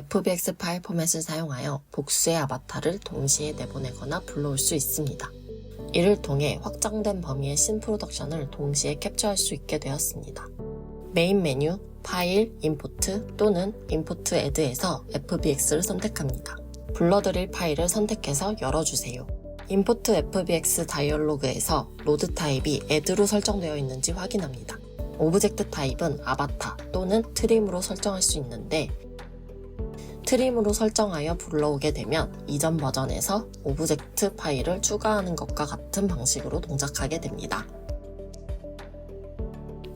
FBX 파일 포맷을 사용하여 복수의 아바타를 동시에 내보내거나 불러올 수 있습니다. 이를 통해 확장된 범위의 신 프로덕션을 동시에 캡처할 수 있게 되었습니다. 메인 메뉴, 파일, 임포트 또는 임포트 애드에서 FBX를 선택합니다. 불러드릴 파일을 선택해서 열어주세요. 임포트 FBX 다이얼로그에서 로드 타입이 애드로 설정되어 있는지 확인합니다. 오브젝트 타입은 아바타 또는 트림으로 설정할 수 있는데 트림으로 설정하여 불러오게 되면 이전 버전에서 오브젝트 파일을 추가하는 것과 같은 방식으로 동작하게 됩니다.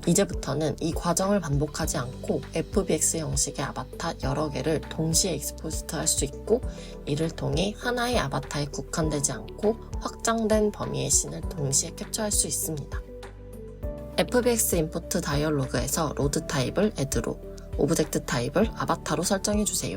이제부터는 이 과정을 반복하지 않고 FBX 형식의 아바타 여러 개를 동시에 익스포스트 할 수 있고 이를 통해 하나의 아바타에 국한되지 않고 확장된 범위의 씬을 동시에 캡처할 수 있습니다. FBX 임포트 다이얼로그에서 로드 타입을 애드로, 오브젝트 타입을 아바타로 설정해 주세요.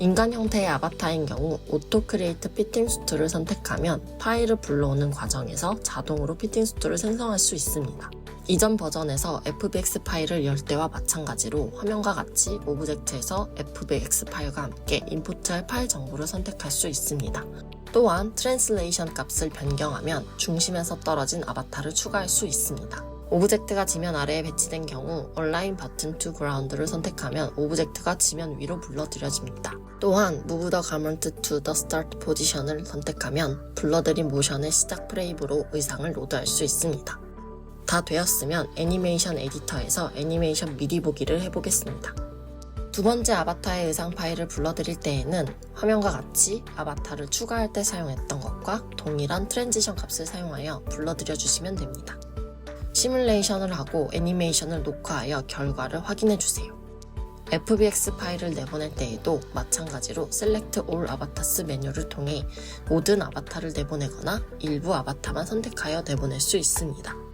인간 형태의 아바타인 경우 오토 크리에이트 피팅 수트를 선택하면 파일을 불러오는 과정에서 자동으로 피팅 수트를 생성할 수 있습니다. 이전 버전에서 FBX 파일을 열 때와 마찬가지로 화면과 같이 오브젝트에서 FBX 파일과 함께 임포트할 파일 정보를 선택할 수 있습니다. 또한 트랜슬레이션 값을 변경하면 중심에서 떨어진 아바타를 추가할 수 있습니다. 오브젝트가 지면 아래에 배치된 경우 얼라인 버튼 to ground를 선택하면 오브젝트가 지면 위로 불러들여집니다. 또한 move the garment to the start position을 선택하면 불러들인 모션의 시작 프레임으로 의상을 로드할 수 있습니다. 다 되었으면 애니메이션 에디터에서 애니메이션 미리 보기를 해보겠습니다. 두 번째 아바타의 의상 파일을 불러드릴 때에는 화면과 같이 아바타를 추가할 때 사용했던 것과 동일한 트랜지션 값을 사용하여 불러들여 주시면 됩니다. 시뮬레이션을 하고 애니메이션을 녹화하여 결과를 확인해 주세요. FBX 파일을 내보낼 때에도 마찬가지로 Select All Avatars 메뉴를 통해 모든 아바타를 내보내거나 일부 아바타만 선택하여 내보낼 수 있습니다.